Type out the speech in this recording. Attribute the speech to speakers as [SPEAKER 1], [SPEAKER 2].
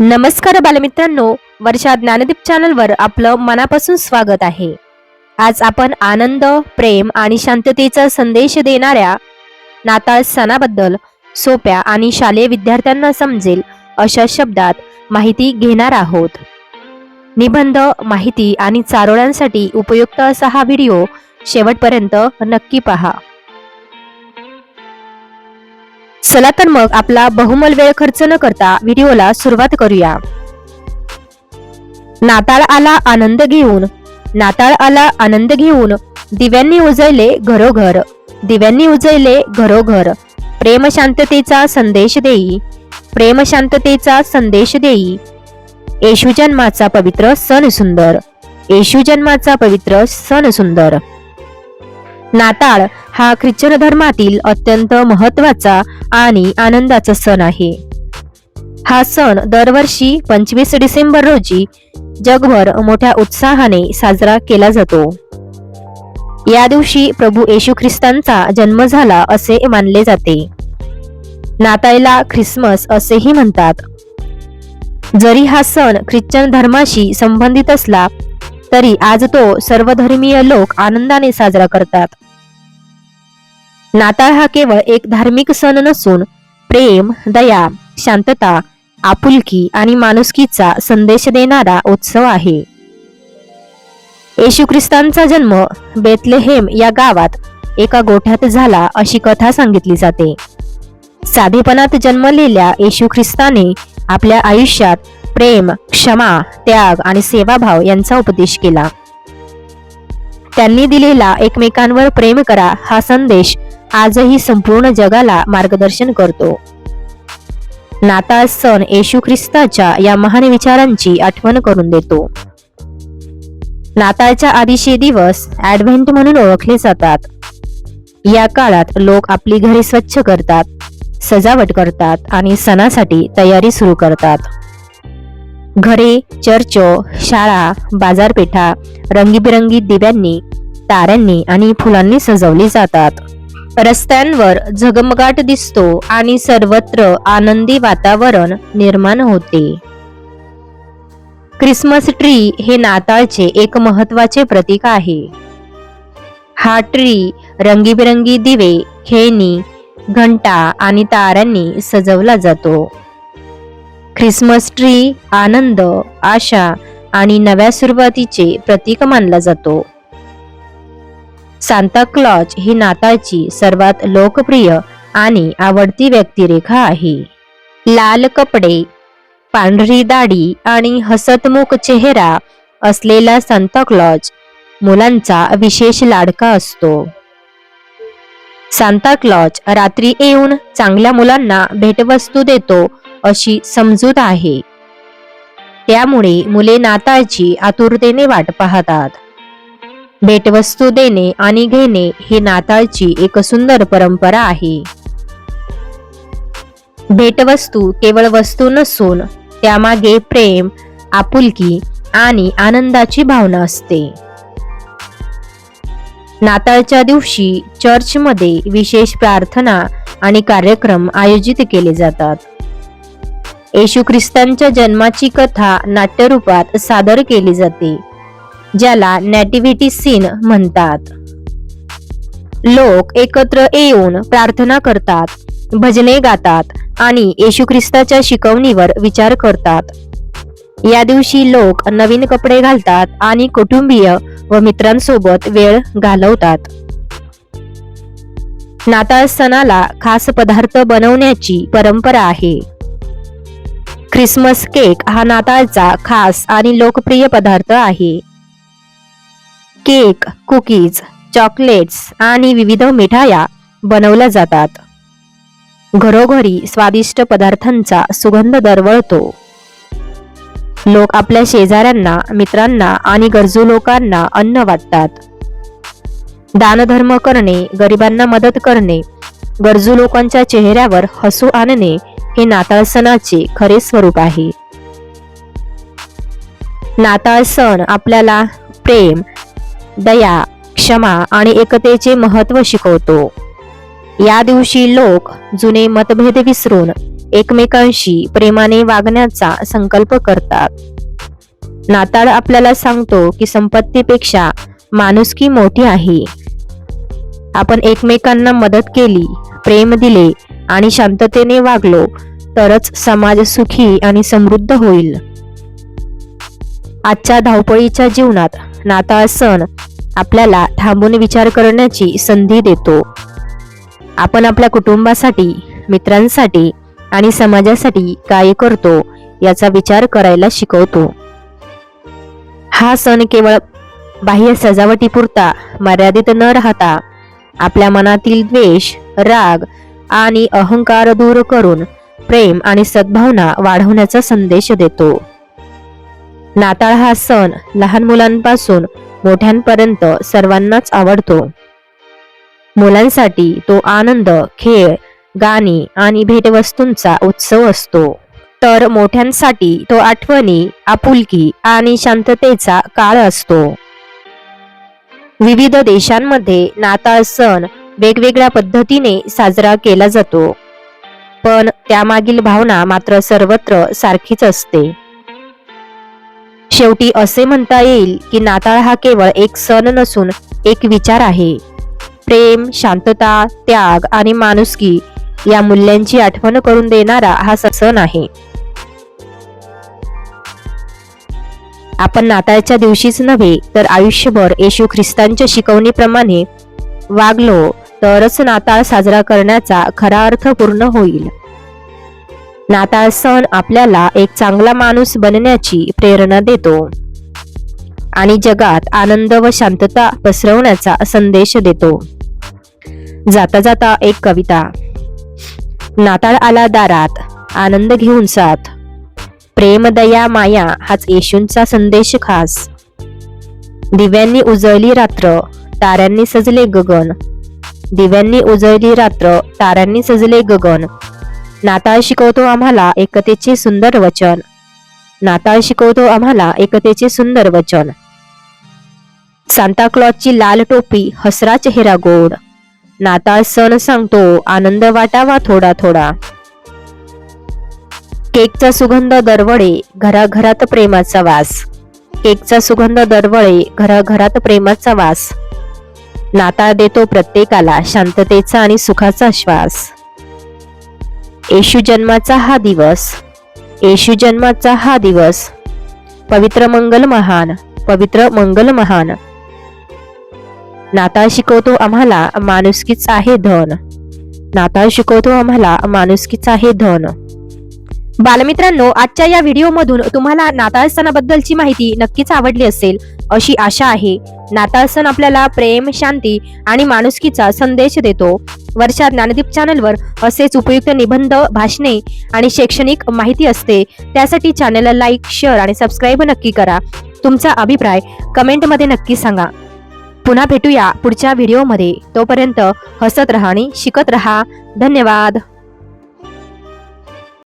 [SPEAKER 1] नमस्कार बालमित्रांनो वर्षा ज्ञानदीप चॅनलवर आपलं मनापासून स्वागत आहे. आज आपण आनंद प्रेम आणि शांततेचा संदेश देणाऱ्या नाताळ सणाबद्दल सोप्या आणि शालेय विद्यार्थ्यांना समजेल अशा शब्दात माहिती घेणार आहोत. निबंध माहिती आणि चारोळ्यांसाठी उपयुक्त असा हा व्हिडिओ शेवटपर्यंत नक्की पहा. चला तर मग आपला बहुमल वेळ खर्च न करता व्हिडिओला सुरुवात करूया. नाताळ आला आनंद घेऊन. नाताळ आला आनंद घेऊन. दिव्यांनी उजळले घरोघर. दिव्यांनी उजळले घरोघर. प्रेम शांततेचा संदेश देई. प्रेम शांततेचा संदेश देई. येशू जन्माचा पवित्र सण सुंदर. येशू जन्माचा पवित्र सण सुंदर. नाताळ हा ख्रिश्चन धर्मातील अत्यंत महत्त्वाचा आणि आनंदाचा सण आहे. हा सण दरवर्षी पंचवीस डिसेंबर रोजी जगभर मोठ्या उत्साहाने साजरा केला जातो. या दिवशी प्रभू येशू ख्रिस्तांचा जन्म झाला असे मानले जाते. नाताळला ख्रिसमस असेही म्हणतात. जरी हा सण ख्रिश्चन धर्माशी संबंधित असला तरी आज तो सर्वधर्मीय लोक आनंदाने साजरा करतात. नाताळ हा केवळ एक धार्मिक सण नसून प्रेम दया शांतता आपुलकी आणि माणुसकीचा संदेश देणारा उत्सव आहे. येशू ख्रिस्तांचा जन्म बेतलेहेम या गावात एका गोठ्यात झाला अशी कथा सांगितली जाते. साधेपणात जन्मलेल्या येशू ख्रिस्ताने आपल्या आयुष्यात प्रेम क्षमा त्याग आणि सेवाभाव यांचा उपदेश केला. त्यांनी दिलेला एकमेकांवर प्रेम करा हा संदेश आजही संपूर्ण जगाला मार्गदर्शन करतो. नाताळ सण येशू ख्रिस्ताच्या या महान विचारांची आठवण करून देतो. नाताळच्या आधीचे दिवस ऍडव्हेंट म्हणून ओळखले जातात. या काळात लोक आपली घरे स्वच्छ करतात सजावट करतात आणि सणासाठी तयारी सुरू करतात. घरे चर्च शाळा बाजारपेठा रंगीबिरंगी दिव्यांनी ताऱ्यांनी आणि फुलांनी सजवली जातात. रस्त्यांवर झगमगाट दिसतो आणि सर्वत्र आनंदी वातावरण निर्माण होते. क्रिसमस ट्री हे नाताळचे एक महत्त्वाचे प्रतीक आहे. हा ट्री रंगीबिरंगी दिवे खेळणी घंटा आणि ताऱ्यांनी सजवला जातो. ख्रिसमस ट्री आनंद आशा आणि नव्या सुरुवातीचे प्रतीक मानला जातो. सांता क्लॉज ही नाताळची सर्वात लोकप्रिय आणि आवडती व्यक्तिरेखा आहे. लाल कपडे पांढरी दाढी आणि हसतमुख चेहरा असलेला सांता क्लॉज मुलांचा विशेष लाडका असतो. सांता क्लॉज रात्री येऊन चांगल्या मुलांना भेटवस्तू देतो अशी समजूत आहे. त्यामुळे मुले नाताळची आतुरतेने वाट पाहतात. भेटवस्तू देणे आणि घेणे ही नाताळची एक सुंदर परंपरा आहे. भेटवस्तू केवळ वस्तू नसून त्यामागे प्रेम आपुलकी आणि आनंदाची भावना असते. नाताळच्या दिवशी चर्चमध्ये विशेष प्रार्थना आणि कार्यक्रम आयोजित केले जातात. येशू ख्रिस्तांच्या जन्माची कथा नाट्यरूपात सादर केली जाते ज्याला नॅटिव्हिटी सीन म्हणतात. लोक एकत्र येऊन प्रार्थना करतात भजने गातात आणि येशू ख्रिस्ताच्या शिकवणीवर विचार करतात. या दिवशी लोक नवीन कपडे घालतात आणि कुटुंबीय व मित्रांसोबत वेळ घालवतात. नाताळ सणाला खास पदार्थ बनवण्याची परंपरा आहे. ख्रिसमस केक हा नाताळचा खास आणि लोकप्रिय पदार्थ आहे. केक कुकीज चॉकलेट्स आणि विविध मिठाया बनवल्या जातात. घरोघरी स्वादिष्ट पदार्थांचा सुगंध दरवळतो. लोक आपल्या शेजाऱ्यांना मित्रांना आणि गरजू लोकांना अन्न वाटतात. दानधर्म करणे गरिबांना मदत करणे गरजू लोकांच्या चेहऱ्यावर हसू आणणे हे नाताळ सणाचे खरे स्वरूप आहे. नाताळ सण आपल्याला प्रेम दया क्षमा आणि एकतेचे महत्त्व शिकवतो. या दिवशी लोक जुने मतभेद विसरून एकमेकांशी प्रेमाने वागण्याचा संकल्प करतात. नाताळ आपल्याला सांगतो की संपत्तीपेक्षा माणुसकी मोठी आहे. आपण एकमेकांना मदत केली प्रेम दिले आणि शांततेने वागलो तरच समाज सुखी आणि समृद्ध होईल. आजच्या धावपळीच्या जीवनात नाताळ सण आपल्याला थांबून विचार करण्याची संधी देतो. आपण आपल्या कुटुंबासाठी मित्रांसाठी आणि समाजासाठी काय करतो याचा विचार करायला शिकवतो. हा सण केवळ बाह्य सजावटीपुरता मर्यादित न राहता आपल्या मनातील द्वेष राग आणि अहंकार दूर करून प्रेम आणि सद्भावना वाढवण्याचा संदेश देतो. नाताळ हा सण लहान मुलांपासून मोठ्यांपर्यंत सर्वांनाच आवडतो. मुलांसाठी तो आनंद खेळ गाणी आणि भेटवस्तूंचा उत्सव असतो. तर मोठ्यांसाठी तो आठवणी आपुलकी आणि शांततेचा काळ असतो. विविध देशांमध्ये नाताळ सण वेगवेगळ्या पद्धतीने साजरा केला जातो. पण त्यामागील भावना मात्र सर्वत्र सारखीच असते. शेवटी असे म्हणता येईल की नाताळ हा केवळ एक सण नसून एक विचार आहे. प्रेम शांतता त्याग आणि माणुसकी या मूल्यांची आठवण करून देणारा हा सण आहे. आपण नाताळच्या दिवशीच नव्हे तर आयुष्यभर येशू ख्रिस्तांच्या शिकवणीप्रमाणे वागलो तरच नाताळ साजरा करण्याचा खरा अर्थ पूर्ण होईल. नाताळ सण आपल्याला एक चांगला माणूस बनण्याची प्रेरणा देतो. आणि जगात आनंद व शांतता पसरवण्याचा संदेश देतो. जाता जाता एक कविता. नाताळ आला दारात आनंद घेऊन साथ. प्रेम दया माया हाच येशूंचा संदेश खास. दिव्यांनी उजळली रात्र ताऱ्यांनी सजले गगन. दिव्यांनी उजळली रात्र ताऱ्यांनी सजले गगन. नाताळ शिकवतो आम्हाला एकतेचे सुंदर वचन. नाताळ शिकवतो आम्हाला एकतेचे सुंदर वचन. सांताक्लॉजची लाल टोपी हसरा चेहरा गोड. नाताळ सण सांगतो आनंद वाटावा थोडा थोडा. केकचा सुगंध दरवळे घराघरात प्रेमाचा वास. केकचा सुगंध दरवळे घराघरात प्रेमाचा वास. नाताळ देतो प्रत्येकाला शांततेचा आणि सुखाचा श्वास. येशू जन्माचा हा दिवस येशू जन्माचा हा दिवस. पवित्र मंगल महान पवित्र मंगल महान. नाताळ शिकवतो आम्हाला माणुसकीच आहे धन. नाताळ शिकवतो आम्हाला माणुसकीच आहे धन. बालमित्रांनो आजच्या या व्हिडिओमधून तुम्हाला नाताळ सणाबद्दलची माहिती नक्कीच आवडली असेल अशी आशा आहे. नाताळ सण आपल्याला प्रेम शांती आणि माणुसकीचा संदेश देतो. वर्षा ज्ञानदीप चॅनलवर असेच उपयुक्त निबंध भाषणे आणि शैक्षणिक माहिती असते. त्यासाठी चॅनलला लाईक शेअर आणि सबस्क्राईब नक्की करा. तुमचा अभिप्राय कमेंटमध्ये नक्की सांगा. पुन्हा भेटूया पुढच्या व्हिडिओमध्ये. तोपर्यंत हसत रहा आणि शिकत रहा. धन्यवाद.